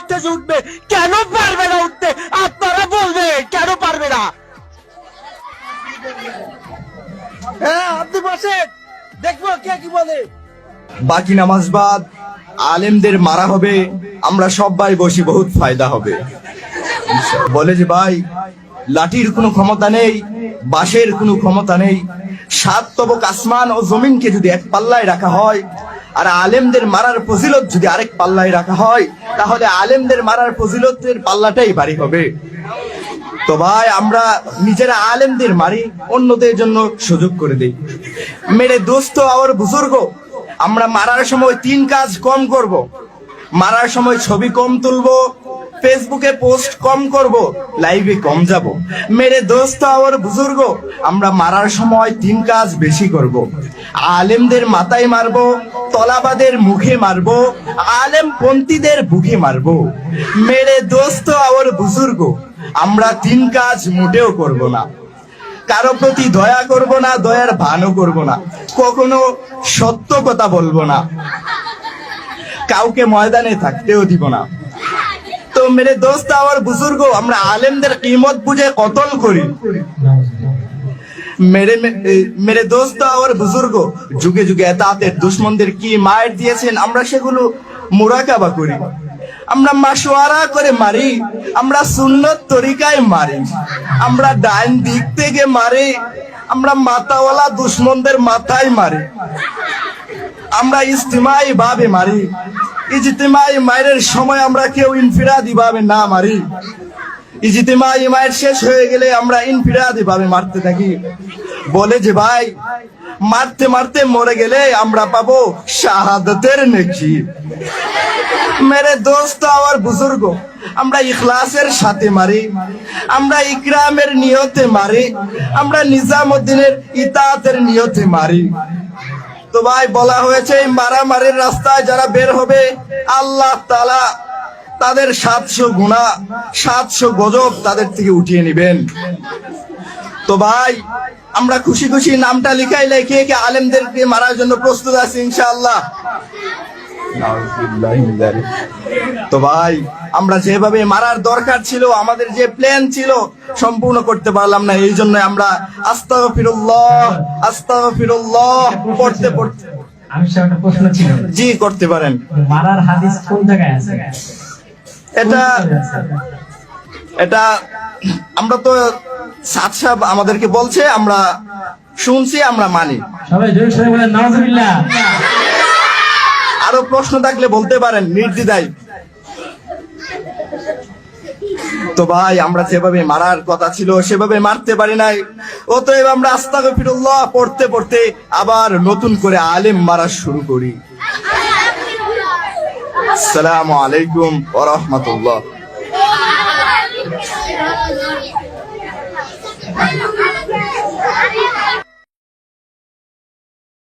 স্টেজে উঠবে কেন পারবে না উঠতে? আপনারা বলবে, কেন পারবে না? হ্যাঁ আপনি দেখব কে কি বলে। বাকি নামাজ বাদ আলেমদের মারা হবে, আমরা সবাই বসি, বহুত ফায়দা হবে। বলে যে, ভাই, লাঠির কোনো ক্ষমতা নেই, বাঁশের কোনো ক্ষমতা নেই। সাত তবক আসমান ও জমিনকে যদি এক পাল্লায় রাখা হয়, আর আলেমদের মারার ফজিলত যদি আরেক পাল্লায় রাখা হয় তাহলে আলেমদের মারার ফজিলতের পাল্লাটাই বাড়ি হবে। তো ভাই, আমরা নিজেরা আলেমদের মারি, অন্যদের জন্য সুযোগ করে দিই। মেরে দোস্ত আবার বুজুর্গ, আমরা মারার সময় তিন কাজ কম করব। মারার সময় ছবি কম তুলবো ফেসবুকে পোস্ট কম করব লাইভে কম যাব। মেরে দোস্ত আর বুজুর্গ, আমরা মারার সময় তিন কাজ বেশি করব। আলেমদের মাথায় মারবো, তলাবাদের মুখে মারবো, আলেম পন্থীদের বুকে মারবো। মেরে দোস্ত আর বুজুর্গ, আমরা তিন কাজ মোটেও করব না। কারও প্রতি দয়া করব না, দয়ার ভানও করব না। কখনো সত্য কথা বলব না। কাউকে ময়দানে থাকতেও দিব না। মেরে দোস্ত আমার বুজুর্গ, আমরা আলেমদের কিমত বুঝে কতল করি। মেরে দোস্ত আর বুজুর্গ, যুগে যুগে এতাতের দুশ্মনদের কি মায়ের দিয়েছেন, আমরা সেগুলো মোরাকাবা করি। আমরা মাসোয়ারা করে মারি, আমরা সুন্নত তরিকায় মারি। আমরা ডাইন দিক থেকে মারি, আমরা মাথাওয়ালা দুশ্মনদের মাথায় মারি। আমরা ইস্তিমাই ভাবে মারি। ইজতিমাই মায়ের সময় আমরা কেউ ইনফিরাদি ভাবে না মারি। ইজতিমাই মায়ের শেষ হয়ে গেলে আমরা ইনফিরাদি ভাবে মারতে থাকি। বলে যে, ভাই, মারতে মারতে মরে গেলে আমরা পাবো শাহাদতের নেকি। মেরে দোস্ত, আমার বুজুর্গ, আমরা ইখলাসের সাথে মারি। আমরা ইকরামের নিয়তে মারি। আমরা নিজামুদ্দিনের ইতাতের নিয়তে মারি। তো ভাই বলা হয়েছে মারামারির রাস্তায় যারা বের হবে, আল্লাহ তালা তাদের সাতশো গুণা সাতশো গজব তাদের থেকে উঠিয়ে নিবেন। তো ভাই, আমরা খুশি খুশি নামটা লিখাই লেখে আলেমদেরকে মারার জন্য প্রস্তুত আছি ইনশাআল্লাহ। তো ভাই আমরা যেভাবে মারার দরকার ছিল আমাদের যে প্ল্যান ছিল সম্পূর্ণ করতে পারলাম না। এই জন্য আমরা আস্তা ফিরুল্লাহ আস্তা ফিরুল্লাহ পড়তে পড়তে জি করতে পারেন। মারার হাদিস কোন জায়গায় আছে? এটা এটা আমরা তো সাত সাহেব আমাদেরকে বলছে আমরা শুনছি আমরা মানি। সবাই জোরে সবাই বলেন নাউজুবিল্লাহ। আরও প্রশ্ন থাকলে বলতে পারেন নির্দিদায় তো ভাই, আমরা যেভাবে মারার কথা ছিল, সেভাবে মারতে পারি নাই। অতএব আমরা আস্তা ফিরুল্লাহ পড়তে পড়তে আবার নতুন করে আলেম মারা শুরু করি। আসসালামু আলাইকুম ওয়া রাহমাতুল্লাহ।